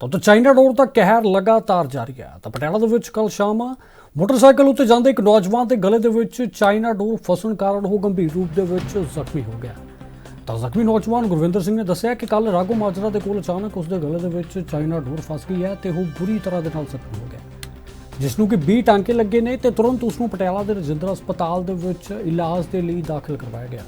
ਤਾਂ ਉੱਥੇ ਚਾਈਨਾ ਡੋਰ ਦਾ ਕਹਿਰ ਲਗਾਤਾਰ ਜਾਰੀ ਹੈ। ਤਾਂ ਪਟਿਆਲਾ ਦੇ ਵਿੱਚ ਕੱਲ ਸ਼ਾਮ ਮੋਟਰਸਾਈਕਲ ਉੱਤੇ ਜਾਂਦੇ ਇੱਕ ਨੌਜਵਾਨ ਦੇ ਗਲੇ ਦੇ ਵਿੱਚ ਚਾਈਨਾ ਡੋਰ ਫਸਣ ਕਾਰਨ ਉਹ ਗੰਭੀਰ ਰੂਪ ਦੇ ਵਿੱਚ ਜ਼ਖਮੀ ਹੋ ਗਿਆ। ਤਾਂ ਜ਼ਖਮੀ ਨੌਜਵਾਨ ਗੁਰਵਿੰਦਰ ਸਿੰਘ ਨੇ ਦੱਸਿਆ ਕਿ ਕੱਲ ਰਾਗੋ ਮਾਜਰਾ ਦੇ ਕੋਲ ਅਚਾਨਕ ਉਸ ਦੇ ਗਲੇ ਦੇ ਵਿੱਚ ਚਾਈਨਾ ਡੋਰ ਫਸ ਗਈ ਹੈ ਤੇ ਉਹ ਬੁਰੀ ਤਰ੍ਹਾਂ ਦੇ ਨਾਲ ਜ਼ਖਮੀ ਹੋ ਗਿਆ। ਜਿਸ ਨੂੰ ਕਿ 20 ਟਾਂਕੇ ਲੱਗੇ ਨੇ ਤੇ ਤੁਰੰਤ ਉਸ ਨੂੰ ਪਟਿਆਲਾ ਦੇ ਰਜਿੰਦਰਾ ਹਸਪਤਾਲ ਦੇ ਵਿੱਚ ਇਲਾਜ ਦੇ ਲਈ ਦਾਖਲ ਕਰਵਾਇਆ ਗਿਆ।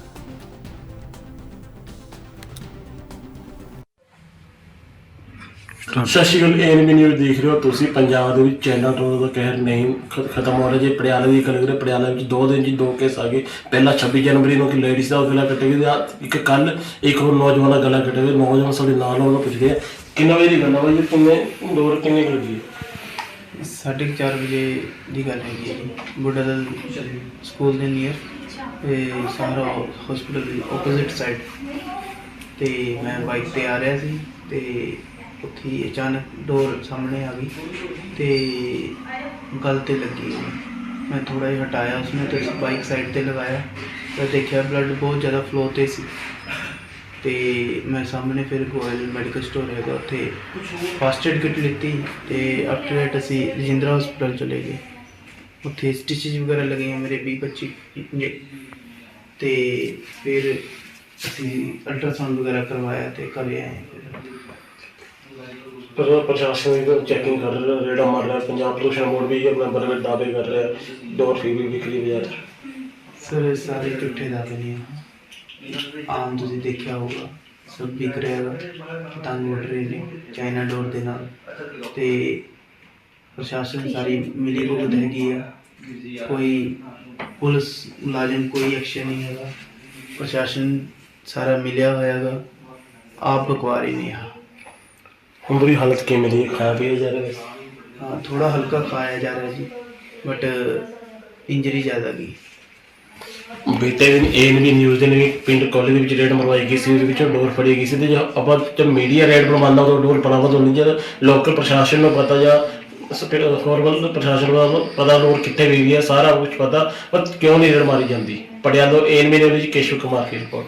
ਸਤਿ ਸ਼੍ਰੀ ਅਕਾਲ ਐਨਬੀ ਨਿਊਜ਼ ਦੇਖ ਰਹੇ ਹੋ ਤੁਸੀਂ ਪੰਜਾਬ ਦੇ ਵਿੱਚ ਚਾਈਨਾ ਡੋਰ ਦਾ ਕਹਿਰ ਨਹੀਂ ਖ- ਖਤਮ ਹੋ ਰਿਹਾ ਜੇ ਪਟਿਆਲੇ ਦੀ ਗੱਲ ਕਰੀਏ ਪਟਿਆਲੇ ਵਿੱਚ ਦੋ ਦਿਨ ਜੀ ਦੋ ਕੇਸ ਆ ਗਏ। ਪਹਿਲਾ 26 ਜਨਵਰੀ ਨੂੰ ਕਿ ਲੇਡੀਜ਼ ਦਾ ਗਲਾ ਕੱਟਿਆ ਗਿਆ ਤੇ ਇੱਕ ਕੱਲ ਇੱਕ ਹੋਰ ਨੌਜਵਾਨ ਦਾ ਗਲਾ ਕੱਟਿਆ ਗਿਆ ਨੌਜਵਾਨ ਸਾਡੇ ਨਾਲ ਉਹਨਾਂ ਪੁੱਛਦੇ ਆ ਕਿੰਨਾ ਵਜੇ ਦੀ ਗੱਲ ਆ ਬਾਈ ਕਿੰਨੇ ਡੋਰ ਕਿੰਨੇ ਕੁ ਲੱਗੀ? ਸਾਢੇ ਕੁ ਚਾਰ ਵਜੇ ਦੀ ਗੱਲ ਹੈਗੀ ਹੈ ਜੀ। ਬੁੱਢਾ ਦਲ ਸਕੂਲ ਦੇ ਨੀਅਰ ਤੇ ਸਾਰਾ ਹਸਪੀਟਲ ਦੀ ਆਪੋਜ਼ਿਟ ਸਾਈਡ ਤੇ ਮੈਂ ਬਾਈਕ ਤੇ ਆ ਰਿਹਾ ਸੀ ਤੇ ਉੱਥੇ ਹੀ ਅਚਾਨਕ ਡੋਰ ਸਾਹਮਣੇ ਆ ਗਈ ਤੇ ਗਲ ਤੇ ਲੱਗੀ ਮੈਂ ਥੋੜਾ ਜਿਹਾ ਹਟਾਇਆ ਉਸਨੇ ਤੇ ਬਾਈਕ ਸਾਈਡ ਤੇ ਲਗਾਇਆ। ਤਾਂ ਦੇਖਿਆ ਬਲੱਡ ਬਹੁਤ ਜ਼ਿਆਦਾ ਫਲੋ ਤੇ ਸੀ। ਤੇ ਮੈਂ ਸਾਹਮਣੇ ਫਿਰ ਗੋਇਲ ਮੈਡੀਕਲ ਸਟੋਰ ਹੈਗਾ, ਉੱਥੇ ਫਸਟ ਏਡ ਕਿਟ ਲਿੱਤੀ ਤੇ ਆਫਟਰ ਦੈਟ ਅਸੀਂ ਰਜਿੰਦਰਾ ਹਸਪੀਟਲ ਚਲੇ ਗਏ। ਉੱਥੇ ਸਟਿਚਸ ਵਗੈਰਾ ਲਗੇ ਮੇਰੇ 20 25 ਇੰਜੇ ਤੇ ਫਿਰ ਅਸੀਂ ਅਲਟਰਾਸਾਊਂਡ ਵਗੈਰਾ ਕਰਵਾਇਆ ਤੇ ਘਰੇ ਆਏ। ਫਿਰ ਪਰ ਪ੍ਰਸ਼ਾਸਨ ਚੈਕਿੰਗ ਕਰ ਰਿਹਾ ਰੇਡਾ ਮਾਰ ਰਿਹਾ, ਪੰਜਾਬ ਪ੍ਰਦੂਸ਼ਣ ਬੋਰਡ ਵੀ ਆਪਣਾ ਬਰਗਰ ਦਾਅਵੇ ਕਰ ਰਿਹਾ ਡੋਰ ਫੀ ਵੀ ਵਿਕਰੀ ਬਾਜ਼ਾਰ ਸਰ, ਇਹ ਸਾਰੇ ਝੂਠੇ ਦਾਅਵੇ ਨਹੀਂ ਆਮ ਤੁਸੀਂ ਦੇਖਿਆ ਹੋਊਗਾ, ਸਭ ਵਿਕ ਰਿਹਾ ਹੈਗਾ ਪਤੰਗ ਉੱਡ ਰਹੇ ਨੇ ਚਾਈਨਾ ਡੋਰ ਦੇ ਨਾਲ। ਤੇ ਪ੍ਰਸ਼ਾਸਨ ਸਾਰੀ ਮਿਲੀ ਭੁਗਤ ਹੈਗੀ ਆ। ਕੋਈ ਪੁਲਿਸ ਮੁਲਾਜ਼ਮ ਕੋਈ ਐਕਸ਼ਨ ਨਹੀਂ ਹੈਗਾ। ਪ੍ਰਸ਼ਾਸਨ ਸਾਰਾ ਮਿਲਿਆ ਹੋਇਆ ਹੈਗਾ ਆਪ ਬਕਵਾਰੀ ਨਹੀਂ ਆ। ਹੁਣ ਬੁਰੀ ਹਾਲਤ ਕਿਵੇਂ ਦੀ ਹੈ ਖਾਇਆ ਪੀਆ ਜਾ ਰਿਹਾ ਹੈ ਹਾਂ ਥੋੜਾ ਹਲਕਾ ਖਾਇਆ ਜਾ ਰਿਹਾ ਜੀ ਬਟ ਇੰਜਰੀ ਜ਼ਿਆਦਾ ਗਈ। ਬੀਤੇ ਦਿਨ ਏਐਨਬੀ ਨਿਊਜ਼ ਦੇ ਨੇ ਪਿੰਡ ਕਾਲਜ ਦੇ ਵਿੱਚ ਰੇਡ ਮਰਵਾਈ ਗਈ ਸੀ ਉਹਦੇ ਵਿੱਚ ਡੋਰ ਫੜੀ ਗਈ ਸੀ ਤੇ ਜੇ ਆਪਾਂ ਜਦ ਮੀਡੀਆ ਰੇਡ ਬਣਵਾਉਂਦਾ ਉਦੋਂ ਡੋਰ ਬਰਾਮਦ ਹੋਣੀ ਜਦ ਲੋਕਲ ਪ੍ਰਸ਼ਾਸਨ ਨੂੰ ਪਤਾ ਜਾਂ ਫੋਰਮਲ ਪ੍ਰਸ਼ਾਸਨ ਨੂੰ ਪਤਾ ਡੋਰ ਕਿੱਥੇ ਗਈ ਹੈ ਸਾਰਾ ਕੁਝ ਪਤਾ ਪਰ ਕਿਉਂ ਨਹੀਂ ਰੇਡ ਮਾਰੀ ਜਾਂਦੀ? ਪਟਿਆਲਾ ਏਐਨਬੀ ਨਿਊਜ਼ ਵਿੱਚ ਕੇਸ਼ਵ ਕੁਮਾਰ ਦੀ ਰਿਪੋਰਟ